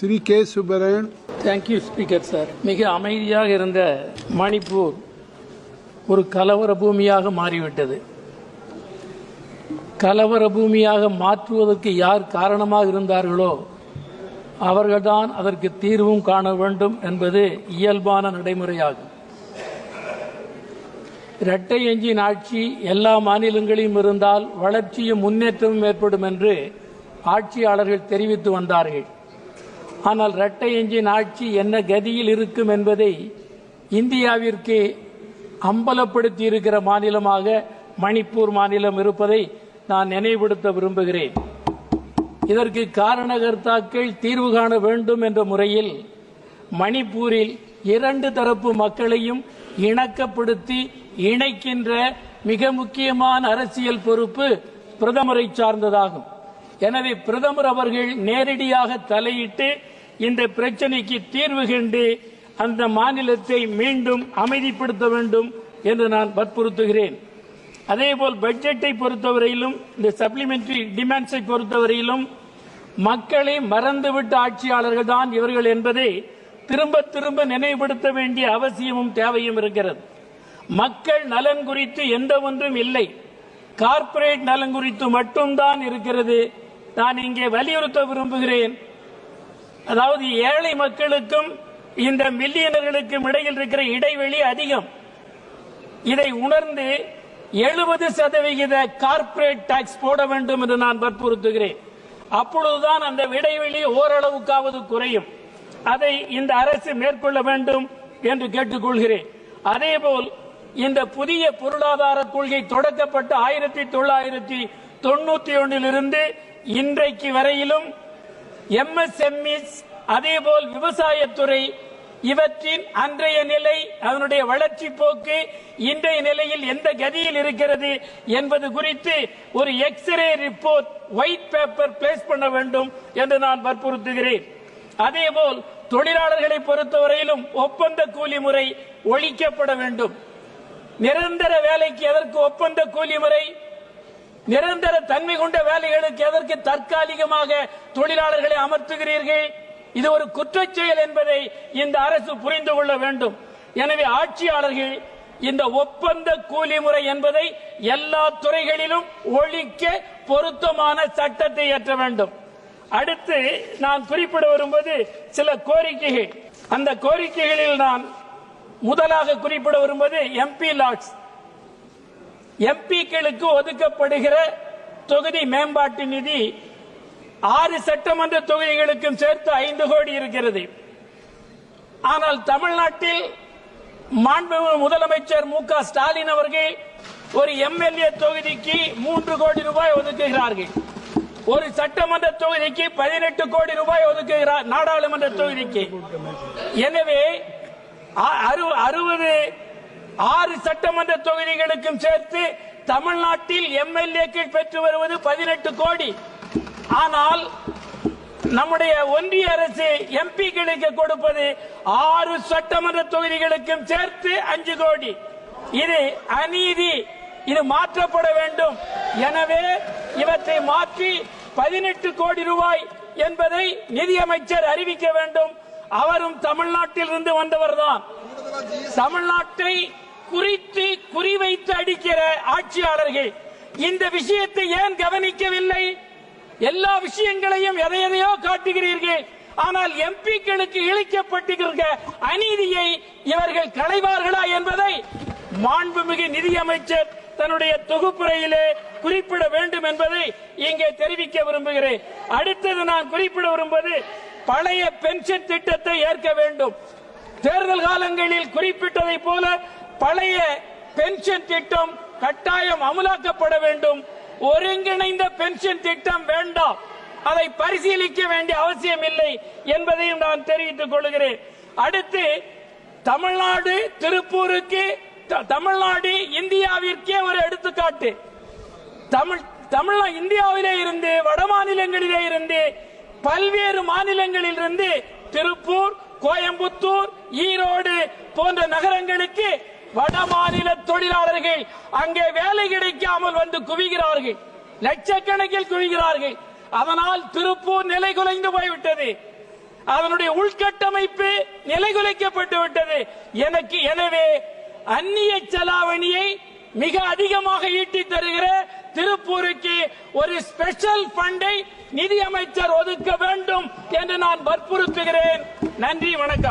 Shri K. Subarayan. Thank you speaker sir மிக அமைதியாக இருந்த மணிப்பூர் ஒரு கலவர பூமியாக மாறிவிட்டது. கலவர பூமியாக மாற்றுவதற்கு யார் காரணமாக இருந்தார்களோ அவர்கள்தான் அதற்கு தீர்வும் காண வேண்டும் என்பது இயல்பான நடைமுறையாகும். இரட்டை எஞ்சின் ஆட்சி எல்லா மாநிலங்களிலும் இருந்தால் வளர்ச்சியும் முன்னேற்றமும் ஏற்படும் என்று ஆட்சியாளர்கள் தெரிவித்து வந்தார்கள். ஆனால் இரட்டை எஞ்சின் ஆட்சி என்ன கதியில் இருக்கும் என்பதை இந்தியாவிற்கு அம்பலப்படுத்தி இருக்கிற மாநிலமாக மணிப்பூர் மாநிலம் இருப்பதை நான் நினைவுபடுத்த விரும்புகிறேன். இதற்கு காரணகர்த்தாக்கள் தீர்வு காண வேண்டும் என்ற முறையில் மணிப்பூரில் இரண்டு தரப்பு மக்களையும் இணக்கப்படுத்தி இணைக்கின்ற மிக முக்கியமான அரசியல் பொறுப்பு பிரதமரை சார்ந்ததாகும். எனவே பிரதமர் அவர்கள் நேரடியாக தலையிட்டு இந்த பிரச்சனைக்கு தீர்வு கண்டு அந்த மாநிலத்தை மீண்டும் அமைதிப்படுத்த வேண்டும் என்று நான் வற்புறுத்துகிறேன். அதேபோல் பட்ஜெட்டை பொறுத்தவரையிலும் இந்த சப்ளிமெண்டரி டிமாண்ட்ஸை பொறுத்தவரையிலும் மக்களை மறந்துவிட்ட ஆட்சியாளர்கள் தான் இவர்கள் என்பதை திரும்ப திரும்ப நினைவுபடுத்த வேண்டிய அவசியமும் தேவையும் இருக்கிறது. மக்கள் நலன் குறித்து எந்த ஒன்றும் இல்லை. கார்ப்பரேட் நலன் குறித்து மட்டும்தான் இருக்கிறது. நான் இங்கே வலியுறுத்த விரும்புகிறேன். அதாவது ஏழை மக்களுக்கும் இந்த மில்லியனர்களுக்கும் இடையில் இருக்கிற இடைவெளி அதிகம். இதை உணர்ந்து எழுபது சதவிகித கார்ப்பரேட் டாக்ஸ் போட வேண்டும் என்று நான் வற்புறுத்துகிறேன். அப்பொழுதுதான் அந்த இடைவெளி ஓரளவுக்காவது குறையும். அதை இந்த அரசு மேற்கொள்ள வேண்டும் என்று கேட்டுக்கொள்கிறேன். அதேபோல் இந்த புதிய பொருளாதார கொள்கை தொடக்கப்பட்ட ஆயிரத்தி தொள்ளாயிரத்தி தொண்ணூத்தி ஒன்றிலிருந்து இன்றைக்கு வரையிலும் எம்எஸ்எம்இஸ் அதேபோல் விவசாயத்துறை இவற்றின் அன்றைய நிலை அதனுடைய வளர்ச்சி போக்கு இன்றைய நிலையில் எந்த கதியில் இருக்கிறது என்பது குறித்து ஒரு x-ray report white paper place பண்ண வேண்டும் என்று நான் வற்புறுத்துகிறேன். அதேபோல் தொழிலாளர்களை பொறுத்தவரையிலும் ஒப்பந்த கூலி முறை ஒழிக்கப்பட வேண்டும். நிரந்தர வேலைக்கு எதற்கு ஒப்பந்த கூலி முறை? நிரந்தர தன்மை கொண்ட வேலைகளுக்கு எதற்கு தற்காலிகமாக தொழிலாளர்களை அமர்த்துகிறீர்கள்? இது ஒரு குற்றச் செயல் என்பதை இந்த அரசு புரிந்து கொள்ள வேண்டும். எனவே ஆட்சியாளர்கள் இந்த ஒப்பந்த கூலி முறை என்பதை எல்லா துறைகளிலும் ஒழிக்க பொருத்தமான சட்டத்தை ஏற்ற வேண்டும். அடுத்து நான் குறிப்பிட வரும்போது சில கோரிக்கைகள். அந்த கோரிக்கைகளில் நான் முதலாக குறிப்பிட வரும்போது எம்பி லாட்ஸ் எம்பிக்களுக்கு ஒதுக்கப்படுகிற தொகுதி மேம்பாட்டு நிதி ஆறு சட்டமன்ற தொகுதிகளுக்கும் சேர்த்து ஐந்து கோடி இருக்கிறது. ஆனால் தமிழ்நாட்டில் மாண்புமிகு முதலமைச்சர் மு க ஸ்டாலின் அவர்கள் ஒரு எம்எல்ஏ தொகுதிக்கு மூன்று கோடி ரூபாய் ஒதுக்குகிறார்கள். ஒரு சட்டமன்ற தொகுதிக்கு பதினெட்டு கோடி ரூபாய் ஒதுக்குகிறார் நாடாளுமன்ற தொகுதிக்கு. எனவே அ- அறு- அறுபது ஆறு சட்டமன்ற தொகுதிகளுக்கும் சேர்த்து தமிழ்நாட்டில் எம்எல்ஏக்கள் பெற்று வருவது பதினெட்டு கோடி. ஆனால் நம்முடைய ஒன்றிய அரசு எம்பிக்களுக்கு கொடுப்பது ஆறு சட்டமன்ற தொகுதிகளுக்கும் சேர்த்து அஞ்சு கோடி. இது அநீதி. இது மாற்றப்பட வேண்டும். எனவே இவற்றை மாற்றி பதினெட்டு கோடி ரூபாய் என்பதை நிதியமைச்சர் அறிவிக்க வேண்டும். அவரும் தமிழ்நாட்டில் இருந்து வந்தவர்தான். தமிழ்நாட்டை குறித்து குறிவைத்து அடிக்கிற ஆட்சியாளர்கள் இந்த விஷயத்தை ஏன் கவனிக்கவில்லை? எல்லா விஷயங்களையும் எதை எதையோ காட்டுகிறீர்கள். ஆனால் எம்பிக்களுக்கு இழைக்கப்பட்டிருக்கிற அநீதியை இவர்கள் களைவார்களா என்பதை மாண்புமிகு நிதியமைச்சர் தன்னுடைய தொகுப்புரையிலே குறிப்பிட வேண்டும் என்பதை இங்கே தெரிவிக்க விரும்புகிறேன். அடுத்தது நான் குறிப்பிட விரும்புவது பழைய பென்ஷன் திட்டத்தை ஏற்க வேண்டும். தேர்தல் காலங்களில் குறிப்பிட்டதை போல பழைய பென்ஷன் திட்டம் கட்டாயம் அமலாக்கப்பட வேண்டும். ஒருங்கிணைந்த பென்ஷன் திட்டம் வேண்டாம். அதை பரிசீலிக்க வேண்டிய அவசியம் இல்லை என்பதையும் நான் தெரிவித்துக் கொள்கிறேன். அடுத்து தமிழ்நாடு திருப்பூருக்கு த- தமிழ்நாடு இந்தியாவிற்கே ஒரு எடுத்துக்காட்டு. தமிழ் தமிழ் இந்தியாவிலே இருந்து வட மாநிலங்களிலே இருந்து பல்வேறு மாநிலங்களில் இருந்து திருப்பூர் கோயம்புத்தூர் ஈரோடு போன்ற நகரங்களுக்கு வட மாநில தொழிலாளர்கள் அங்கே வேலை கிடைக்காமல் வந்து குவிகிறார்கள். லட்சக்கணக்கில் குவிகிறார்கள். அதனால் திருப்பூர் நிலை குலைந்து போய்விட்டது. அதனுடைய உள்கட்டமைப்பு நிலைகுலைக்கப்பட்டு விட்டது. எனக்கு எனவே அந்நிய செலாவணியை மிக அதிகமாக ஈட்டி தருகிற திருப்பூருக்கு ஒரு ஸ்பெஷல் ஃபண்டை நிதியமைச்சர் ஒதுக்க வேண்டும் என்று நான் வற்புறுத்துகிறேன். நன்றி வணக்கம்.